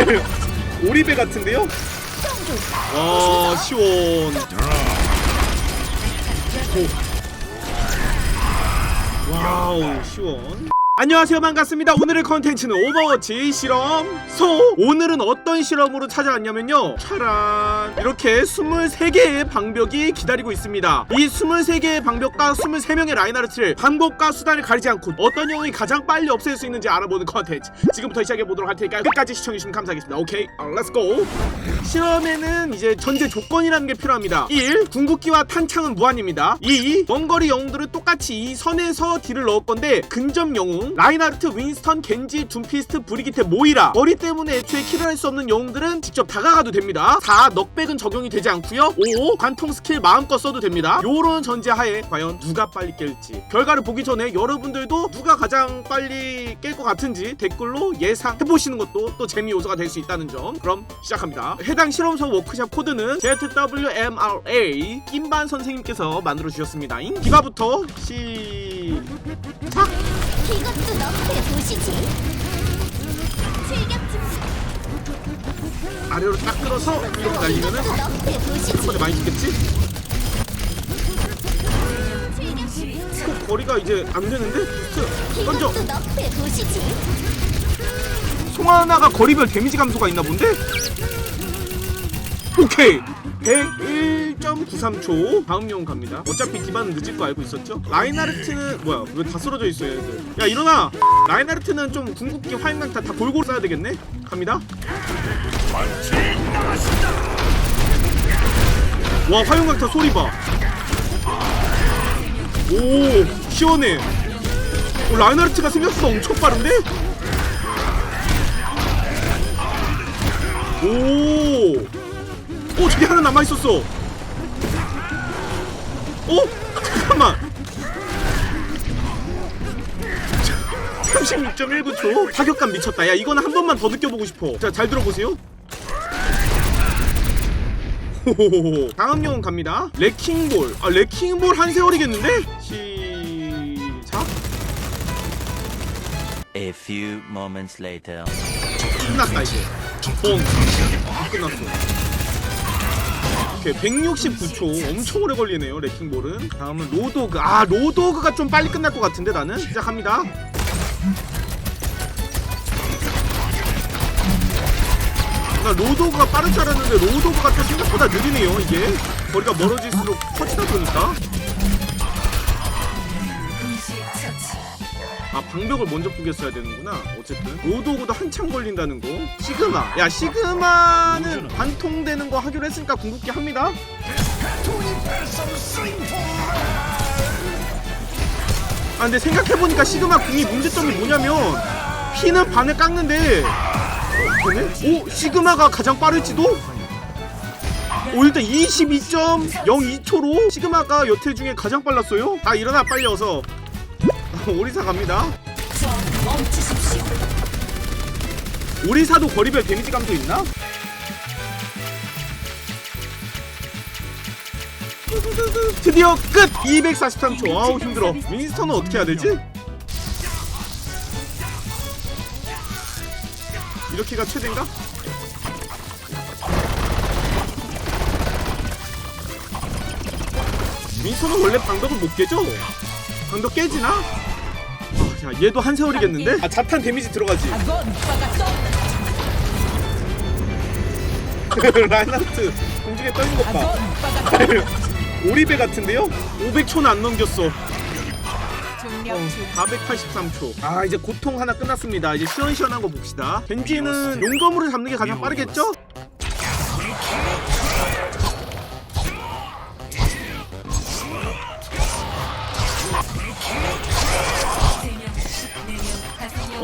오리배 같은데요? 와 시원 오. 와우 시원 안녕하세요. 반갑습니다. 오늘의 컨텐츠는 오버워치 실험. 소 오늘은 어떤 실험으로 찾아왔냐면요. 차란. 이렇게 23개의 방벽이 기다리고 있습니다. 이 23개의 방벽과 23명의 라인하르트를 방법과 수단을 가리지 않고 어떤 영웅이 가장 빨리 없앨 수 있는지 알아보는 컨텐츠. 지금부터 시작해보도록 할 테니까 끝까지 시청해주시면 감사하겠습니다. 오케이 아, 렛츠고 실험에는 이제 전제 조건이라는 게 필요합니다. 1. 궁극기와 탄창은 무한입니다. 2. 원거리 영웅들은 똑같이 이 선에서 딜을 넣을 건데 근접 영웅 라인하르트, 윈스턴, 겐지, 둠피스트, 브리기테, 모이라. 거리 때문에 애초에 킬을 할 수 없는 영웅들은 직접 다가가도 됩니다. 4. 넉백은 적용이 되지 않고요. 5. 관통 스킬 마음껏 써도 됩니다. 요런 전제하에 과연 누가 빨리 깰지. 결과를 보기 전에 여러분들도 누가 가장 빨리 깰 것 같은지 댓글로 예상해보시는 것도 또 재미 요소가 될 수 있다는 점. 그럼 시작합니다. 해당 실험소 워크샵 코드는 ZWMRA 김반 선생님께서 만들어 주셨습니다. 기가부터 시작 이것도 너프의 도시지. 아래로 딱 끌어서 이렇게 날리면은 이것도 너프의 한 도시지. 번에 많이 죽겠지? 그 거리가 이제 안 되는데? 부스트 던져 이것도 너프의 도시지. 송하나가 거리별 데미지 감소가 있나 본데? 오케이 101.93초. 다음 영웅 갑니다. 어차피 디바는 늦을 거 알고 있었죠? 라인하르트는 뭐야? 왜 다 쓰러져 있어 얘들? 야 일어나! 라인하르트는 좀 궁극기 화염강타 다 골고루 써야 되겠네? 갑니다. 와 화염강타 소리 봐오 시원해. 오, 라인하르트가 생각보다 엄청 빠른데? 오! 오, 저기 하나 남아있었어! 어? 잠깐만! 36.19초? 타격감 미쳤다. 야 이거는 한 번만 더 느껴보고 싶어. 자 잘 들어보세요. 호호호호. 다음 영웅 갑니다. 레킹볼. 아 레킹볼 한 세월이겠는데? 시작. A few moments later. 끝났다 이제. 뻥 끝났어 오케이 169초 엄청 오래 걸리네요 레킹볼은. 다음은 로도그. 아 로도그가 좀 빨리 끝날 것 같은데 나는? 시작합니다. 나 로도그가 빠른 줄 알았는데 로도그가 또 생각보다 느리네요 이게. 거리가 멀어질수록 커지다 보니까 아 방벽을 먼저 부겼어야 되는구나. 어쨌든. 로드오그도 한참 걸린다는 거. 시그마. 야 시그마는 관통되는 거 하기로 했으니까 궁극기 합니다. 아 근데 생각해보니까 시그마 궁이 문제점이 뭐냐면 피는 반을 깎는데? 오 시그마가 가장 빠를지도? 오 일단 22.02초로 시그마가 여태 중에 가장 빨랐어요? 다 일어나 빨리 어서 오리사 갑니다. 오리사도 거리별 데미지 감소 있나? 드디어 끝! 243초. 아우 힘들어. 윈스턴은 어떻게 해야 되지? 이렇게가 최대인가? 윈스턴은 원래 방벽을 못 깨죠? 방벽 깨지나? 아, 야, 얘도 한 세월이겠는데? 아, 자탄 데미지 들어가지. 라인하르트 공중에 떠있는 것 봐. 오리배 같은데요? 500초는 안 넘겼어. 어, 483초. 아 이제 고통 하나 끝났습니다. 이제 시원시원한 거 봅시다. 겐지는 용검으로 잡는 게 가장 빠르겠죠?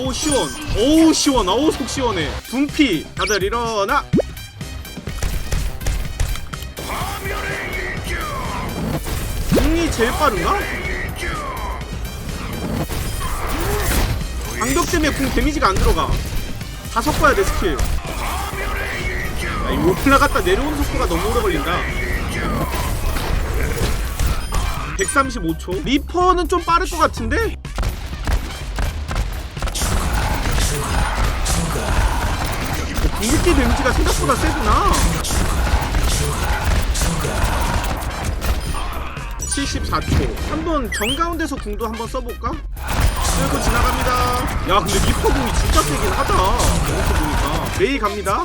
오우 시원. 오우 시원. 어우 속 시원해. 분피. 다들 일어나. 궁이 제일 빠른가? 방벽 때문에 궁 데미지가 안 들어가. 다 섞어야 돼 스킬. 야, 이 올라갔다 내려오는 속도가 너무 오래 걸린다. 135초. 리퍼는 좀 빠를 것 같은데? 상대 데미지가 생각보다 세구나. 74초. 한번 정가운데서 궁도 한번 써볼까? 쓸고 지나갑니다. 야 근데 리퍼궁이 진짜 세긴 하다. 여기서 보니까 메이 갑니다.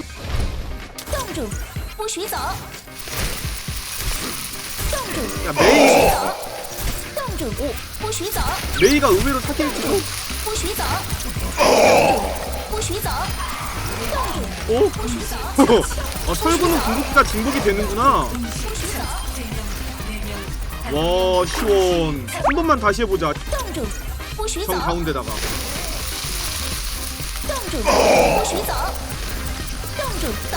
야 메이. 메이가 의외로 사킬치고 도 不许走！冻住，不许走！冻住， 오? 不许走！ 어, 설구는 궁극기가 중복이 되는구나 不许走！ 와 시원 한 번만 다시 해보자 冻住，不许走！ 정 가운데다가 冻住，不许走！冻住，走！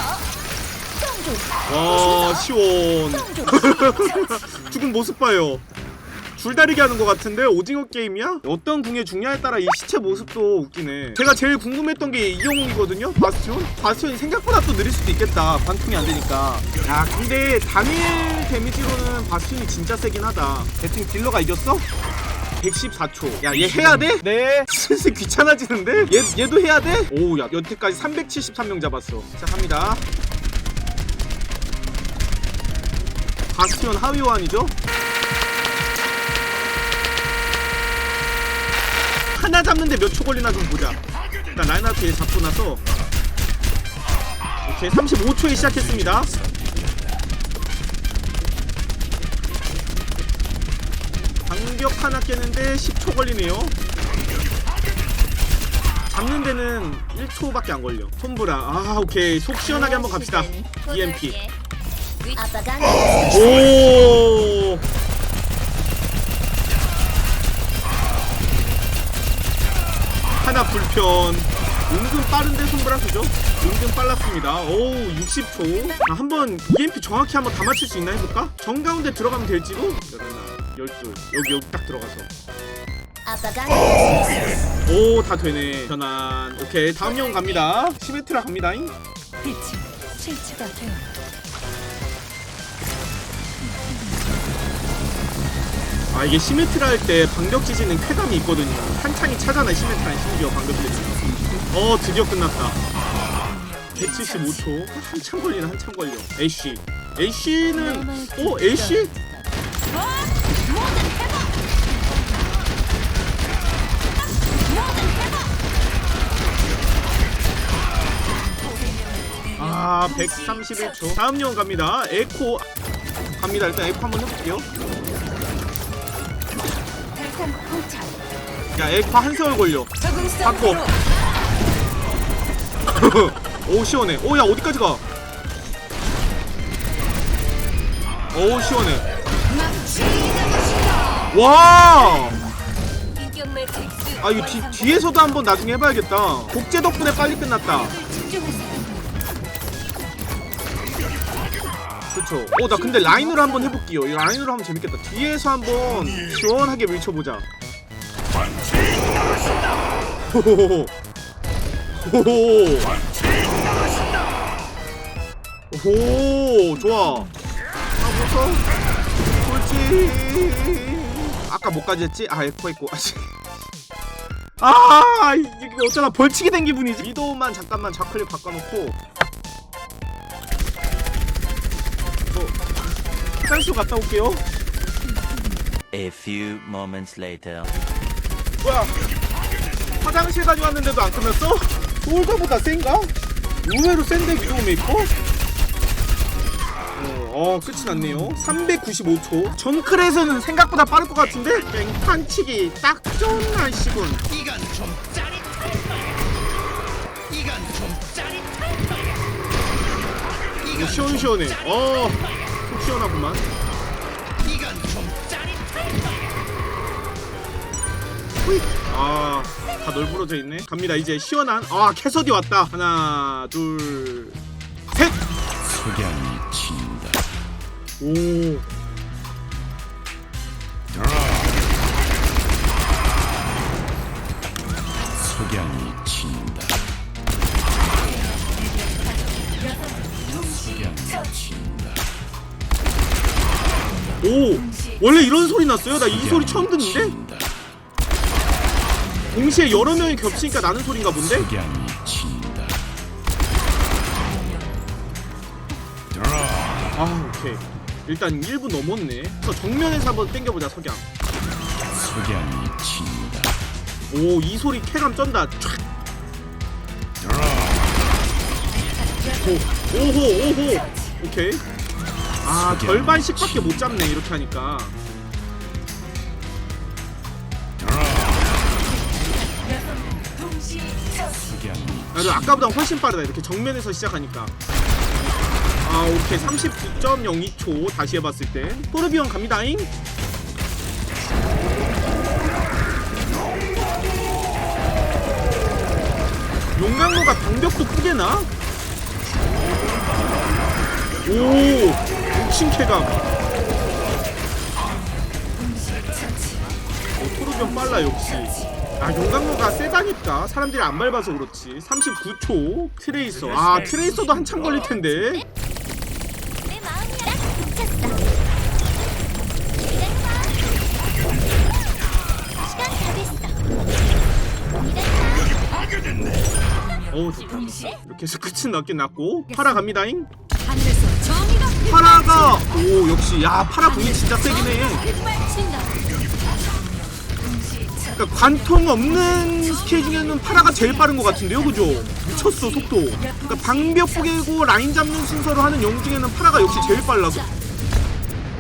冻住， 와 不许走！ 시원 冻住， 죽은 모습 봐요 줄다리기 하는 것 같은데 오징어 게임이야? 어떤 궁의 중요에 따라 이 시체 모습도 웃기네 제가 제일 궁금했던 게 이영웅이거든요 바스티온? 바스티온이 생각보다 또 느릴 수도 있겠다 관통이 안 되니까 야 근데 단일 데미지로는 바스티온이 진짜 세긴 하다 대충 딜러가 이겼어? 114초 야 얘 해야 돼? 네 슬슬 귀찮아지는데? 얘, 얘도 해야 돼? 오야 여태까지 373명 잡았어 자 갑니다 바스티온 하위호환이죠? 하나 잡는데 몇 초 걸리나 좀 보자. 일단 라인하트 얘 잡고 나서 오케이 35초에 시작했습니다. 방벽 하나 깨는데 10초 걸리네요. 잡는 데는 1초밖에 안 걸려. 톰브라. 아 오케이 속 시원하게 한번 갑시다. EMP. 아빠가 오. 하나 불편. 은근 빠른데 손브라스죠? 은근 빨랐습니다. 오, 60초. 아, 한번 EMP 정확히 한번 다 맞출 수 있나 해볼까? 정가운데 들어가면 될지도? 열하나, 열둘. 여기, 여기 딱 들어가서. 아빠가 오, 다 되네. 변환. 오케이, 다음 영 갑니다. 시메트라 갑니다. 잉 빛이 실체가 되어 아 이게 시메트라 할 때 방벽 지지는 쾌감이 있거든요. 한창이 차잖아 시메트라 심지어 방벽 지지 어 드디어 끝났다. 175초. 한참 걸리네 한참 걸려. 애쉬 애쉬는 어 애쉬? 아 131초. 다음 용 갑니다. 에코. 갑니다. 일단 에코 한번 해볼게요 야 에코 한 세월 걸려. 바꿔. 오 시원해. 오야 어디까지 가? 오 시원해. 와! 아 이거 뒤, 뒤에서도 한번 나중에 해봐야겠다. 복제 덕분에 빨리 끝났다. 그쵸. 어나 근데 라인으로 한번 해볼게요. 이 라인으로 하면 재밌겠다. 뒤에서 한번 시원하게 밀쳐보자 호호호호 호호 오 좋아. 하고서 돌지 아까 뭐까지 했지? 아 에코 했고 아씨 아 이게 어쩌나 벌칙이 된 기분이지? 위도우만 잠깐만 좌클릭 바꿔놓고. 어, 화장실 갔다 올게요. A few moments later. 뭐야 화장실 가져왔는데도 안 끝났어? 솔더보다 센가? 의외로 센데 위도우 메이커? 어, 어 끝이 났네요 395초 정클에서는 생각보다 빠를 것 같은데 뺑판치기 딱 좋은 날씨군 이건 좀 짜릿할 거야. 이건 좀 짜릿할 거야. 이거 시원시원해 어속 시원하구만 아, 다 널브러져 있네. 갑니다. 이제 시원한 아 캐서디 왔다. 하나, 둘, 셋. 석양이 친다. 오. 석양이 친다. 석양이 친다. 오. 원래 이런 소리 났어요? 나 이 소리 처음 듣는데? 동시에 여러 명이 겹치니까 나는 소린가 본데? 아 오케이. 일단 1분 넘었네. 그래서 정면에서 한번 땡겨보자 석양. 석양이 친다. 오 이 소리 쾌감 쩐다. 오, 오호 오호! 오케이. 아 절반씩밖에 못 잡네 이렇게 하니까. 나도 아까보다 훨씬 빠르다. 이렇게 정면에서 시작하니까. 아 오케이. 39.02초 다시 해봤을 때. 토르비온 갑니다잉. 용광로가 방벽도 크게나? 오 육신쾌감. 오 토르비온 빨라 역시 아 용광로가 세다니까 사람들이 안 밟아서 그렇지 39초 트레이서 아 트레이서도 한참 걸릴 텐데 내 마음이 딱 붙였어. 기다려봐. 시간 다 됐어. 기다려봐. 어우 좋다 이렇게 해서 끝은 났긴 났고 파라 갑니다잉 하늘에서 정의가 파라가 오 역시 야 파라 공이 진짜 세긴 해 휘발친다. 그러니까 관통 없는 스킬 중에는 파라가 제일 빠른 것 같은데요 그죠? 미쳤어 속도. 그러니까 방벽 포개고 라인 잡는 순서로 하는 영 중에는 파라가 역시 제일 빨라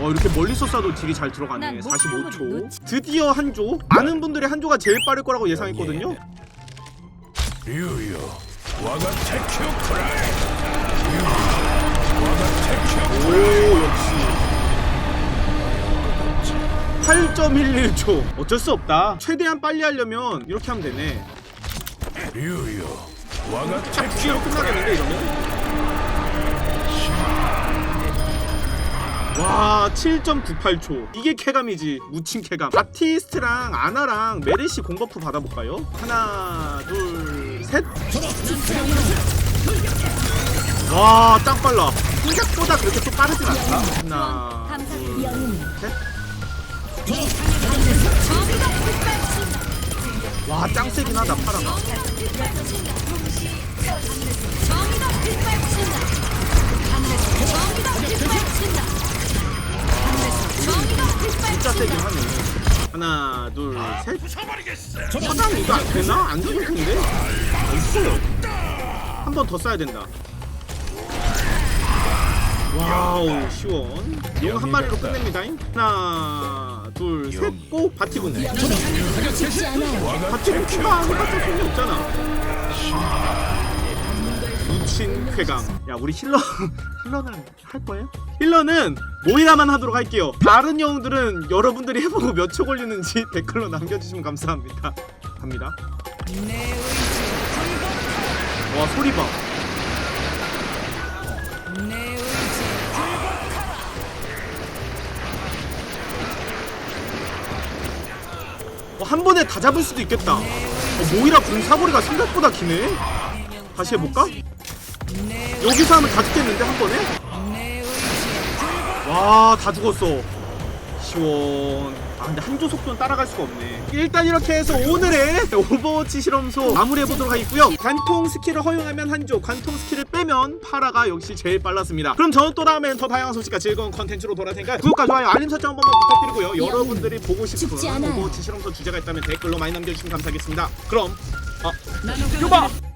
와 이렇게 멀리서 쏴도 딜이 잘 들어가네. 난 45초. 드디어 한조. 많은 분들이 한조가 제일 빠를 거라고 예상했거든요. 테큐 크라이. 오 역시 8.11초. 어쩔 수 없다. 최대한 빨리 하려면 이렇게 하면 되네. 류유 와가 딱 뒤로 끝나겠는데 이러면? 와 7.98초. 이게 쾌감이지. 묻힌 쾌감. 바티스트랑 아나랑 메르시 공버프 받아볼까요? 하나 둘셋. 와짱 빨라. 생각보다 그렇게 또 빠르진 않다. 하나 감사합니다. 둘셋 와 짱 세긴 하다 파라가 정의가 휘발친다. 하늘에서 정의가 휘발친다. 하늘에서 정의가 진짜. 세긴 하네 하나 둘셋 화장 이거 안 되나? 안 죽을 텐데? 없어요. 한 번 더 써야 된다. 와우, 시원. 용 한 마리로 끝냅니다. 하나, 둘, 셋, 고! 바티군. 키가 해봤자 소용이 없잖아. 미친 쾌감. 야, 우리 힐러, 힐러는 할 거예요? 힐러는 모이라만 하도록 할게요. 다른 영웅들은 여러분들이 해보고 몇 초 걸리는지 댓글로 남겨주시면 감사합니다. 갑니다. 와 소리 봐. 한 번에 다 잡을 수도 있겠다. 어, 모이라 군 사거리가 생각보다 기네. 다시 해볼까? 여기서 하면 다 죽겠는데 한 번에? 와 다 죽었어. 시원. 아 근데 한 조 속도는 따라갈 수가 없네. 일단 이렇게 해서 오늘의 오버워치 실험소 마무리해보도록 하겠고요. 관통 스킬을 허용하면 한조, 관통 스킬을 빼면 파라가 역시 제일 빨랐습니다. 그럼 저는 또 다음엔 더 다양한 소식과 즐거운 컨텐츠로 돌아올 테니까 구독과 좋아요, 알림 설정 한 번만 부탁드리고요. 여러분들이 보고 싶은. 오버워치 실험소 주제가 있다면 댓글로 많이 남겨주시면 감사하겠습니다. 그럼 아, 요바!